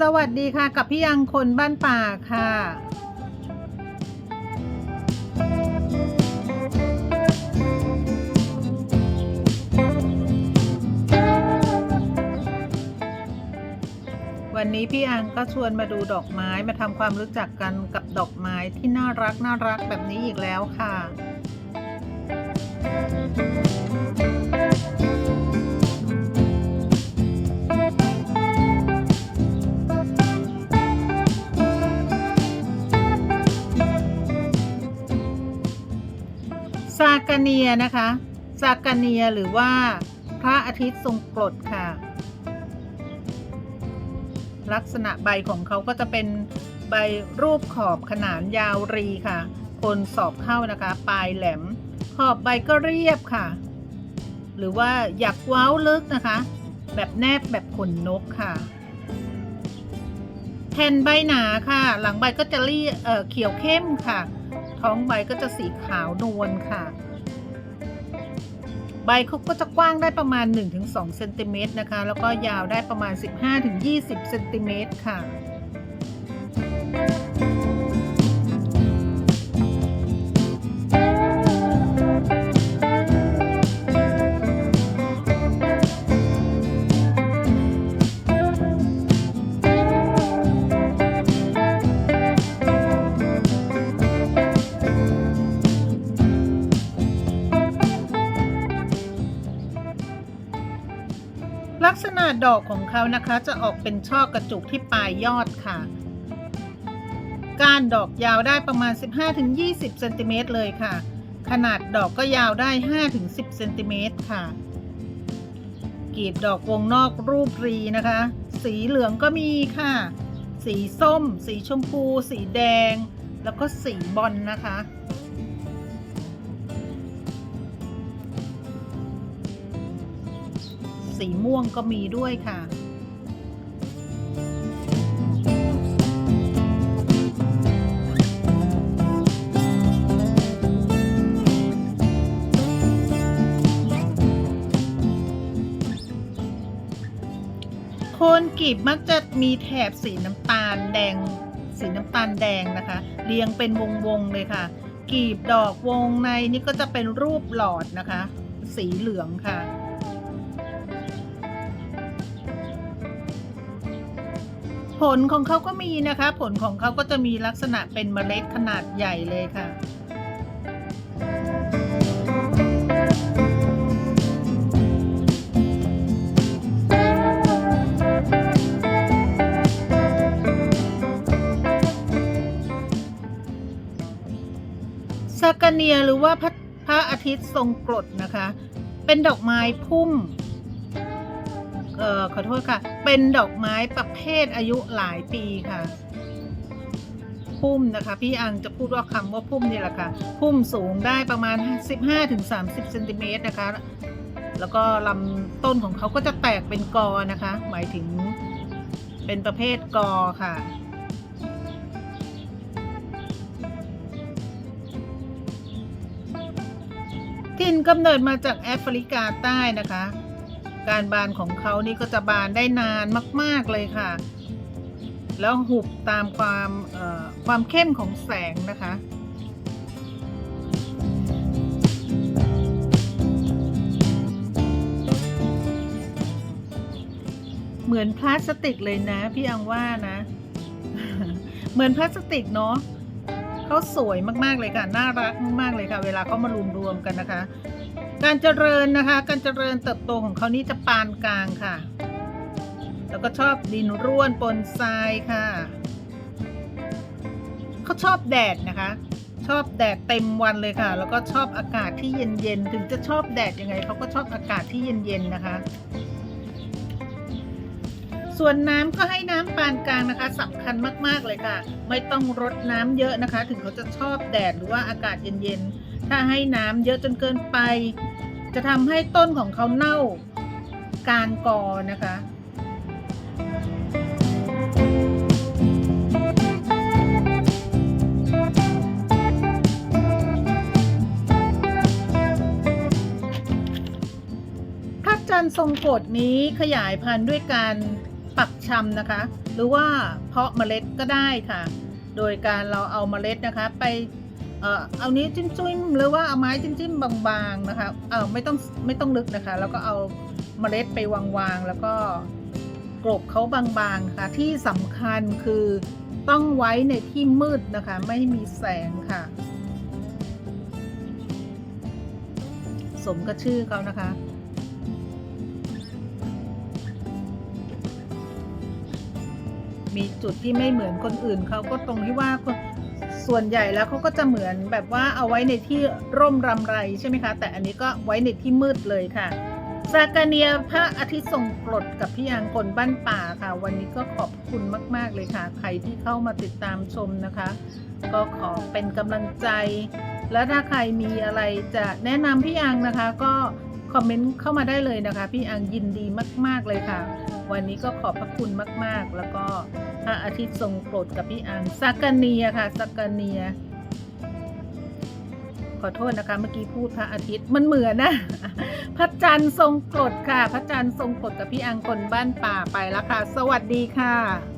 สวัสดีค่ะกับพี่ยังคนบ้านป่าค่ะ วันนี้พี่อังก็ชวนมาดูดอกไม้มาทำความรู้จักกันกับดอกไม้ที่น่ารักน่ารักแบบนี้อีกแล้วค่ะ ซากาเนียนะคะซากาเนียหรือว่าพระอาทิตย์ทรงกรดค่ะ ลักษณะใบของเขาก็จะเป็นใบรูปขอบขนานยาวรีค่ะ คนสอบเข้านะคะ ปลายแหลม ขอบใบก็เรียบค่ะ หรือว่าอยากเว้าลึกนะคะ แบบแนบแบบขนนกค่ะ แผ่นใบหนาค่ะ หลังใบก็จะเรียเอ่อเขียวเข้มค่ะ ท้องใบก็จะสีขาวนวลค่ะ ใบเขาก็จะกว้างได้ประมาณ 1-2เซนติเมตรนะคะ แล้วก็ยาวได้ประมาณ 15-20เซนติเมตรค่ะ ลักษณะดอกของเขานะคะจะออกเป็นช่อกระจุกที่ปลายยอดค่ะ ก้านดอกยาวได้ประมาณ 15-20เซนติเมตรเลยค่ะ ขนาดดอกก็ยาวได้ 5-10เซนติเมตรค่ะกลีบดอกวงนอกรูปรีนะคะ สีเหลืองก็มีค่ะ สีส้ม สีชมพู สีแดง แล้วก็สีบอลนะคะ สีม่วงก็มีด้วยค่ะ โคนกีบมักจะมีแถบสีน้ำตาลแดง สีน้ำตาลแดงนะคะ เรียงเป็นวง ๆ เลยค่ะ กีบดอกวงในนี่ก็จะเป็นรูปหลอดนะคะ สีเหลืองค่ะ ผลของเขาก็มีนะคะ ผลของเขาก็จะมีลักษณะเป็นเมล็ดขนาดใหญ่เลยค่ะซากาเนียหรือว่าพระพระอาทิตย์ทรงกรดนะคะ เป็นดอกไม้พุ่ม เอ่อขอโทษค่ะ เป็นดอกไม้ประเภทอายุหลายปีค่ะ พุ่มนะคะ พี่อังจะพูดว่าคำว่าพุ่มนี่แหละค่ะ พุ่มสูงได้ประมาณ 15-30เซนติเมตรนะคะ แล้วก็ลำต้นของเขาก็จะแตกเป็นกอนะคะ หมายถึงเป็นประเภทกอค่ะถิ่นกำเนิดมาจากแอฟริกาใต้นะคะ การบานของเขานี่ก็จะบานได้นานมาก ๆ เลยค่ะ แล้วหุบตามความความเข้มของแสงนะคะเหมือนพลาสติกเลยนะ พี่อังว่านะ เหมือนพลาสติกเนาะ เขาสวยมากๆเลยค่ะ น่ารักมากๆเลยค่ะ เวลาเขามารวมรวมๆกันนะคะ การเจริญนะคะ การเจริญเติบโตของเขานี่จะปานกลางค่ะ แล้วก็ชอบดินร่วนปนทรายค่ะ เขาชอบแดดนะคะ ชอบแดดเต็มวันเลยค่ะ แล้วก็ชอบอากาศที่เย็นๆ ถึงจะชอบแดดยังไงเขาก็ชอบอากาศที่เย็นๆนะคะ ส่วนน้ำก็ให้น้ำปานกลางนะคะสำคัญมากๆเลยค่ะ ไม่ต้องรดน้ำเยอะนะคะ ถึงเขาจะชอบแดดหรือว่าอากาศเย็นๆ ถ้าให้น้ำเยอะจนเกินไป จะทำให้ต้นของเขาเน่ากางกอนะคะพระจันทร์ทรงกฎนี้ขยายพันธุ์ด้วยการ ปักชำนะคะ หรือว่าเพาะเมล็ดก็ได้ค่ะ โดยการเราเอาเมล็ดนะคะ ไปเอ่อเอานี้วจิ้มๆหรือว่าเอาไม้จิ้มๆบางๆนะคะเออไม่ต้องไม่ต้องลึกนะคะ แล้วก็เอาเมล็ดไปวางๆแล้วก็กลบเขาบางๆค่ะที่สำคัญคือต้องไว้ในที่มืดนะคะ ไม่มีแสงค่ะ สมกับชื่อเขานะคะ มีจุดที่ไม่เหมือนคนอื่นเขาก็ตรงที่ว่าส่วนใหญ่แล้วเขาก็จะเหมือนแบบว่าเอาไว้ในที่ร่มรำไรใช่ไหมคะ แต่อันนี้ก็ไว้ในที่มืดเลยค่ะซากาเนียพระอาทิตย์ทรงกรดกับพี่อังคนบ้านป่าค่ะ วันนี้ก็ขอบคุณมาก ๆ เลยค่ะ ใครที่เข้ามาติดตามชมนะคะ ก็ขอเป็นกำลังใจ และถ้าใครมีอะไรจะแนะนำพี่อังนะคะ ก็คอมเมนต์เข้ามาได้เลยนะคะ พี่อังยินดีมาก ๆ เลยค่ะ วันนี้ก็ขอบพระคุณมาก ๆ แล้วก็พระอาทิตย์ทรงโปรดกับพี่อังสักกเนียค่ะสักกเนีย ขอโทษนะคะ เมื่อกี้พูดพระอาทิตย์มันเหมือนนะพระจันทร์ทรงกรดค่ะ พระจันทร์ทรงกรดกับพี่อังคนบ้านป่าไปแล้วค่ะ สวัสดีค่ะ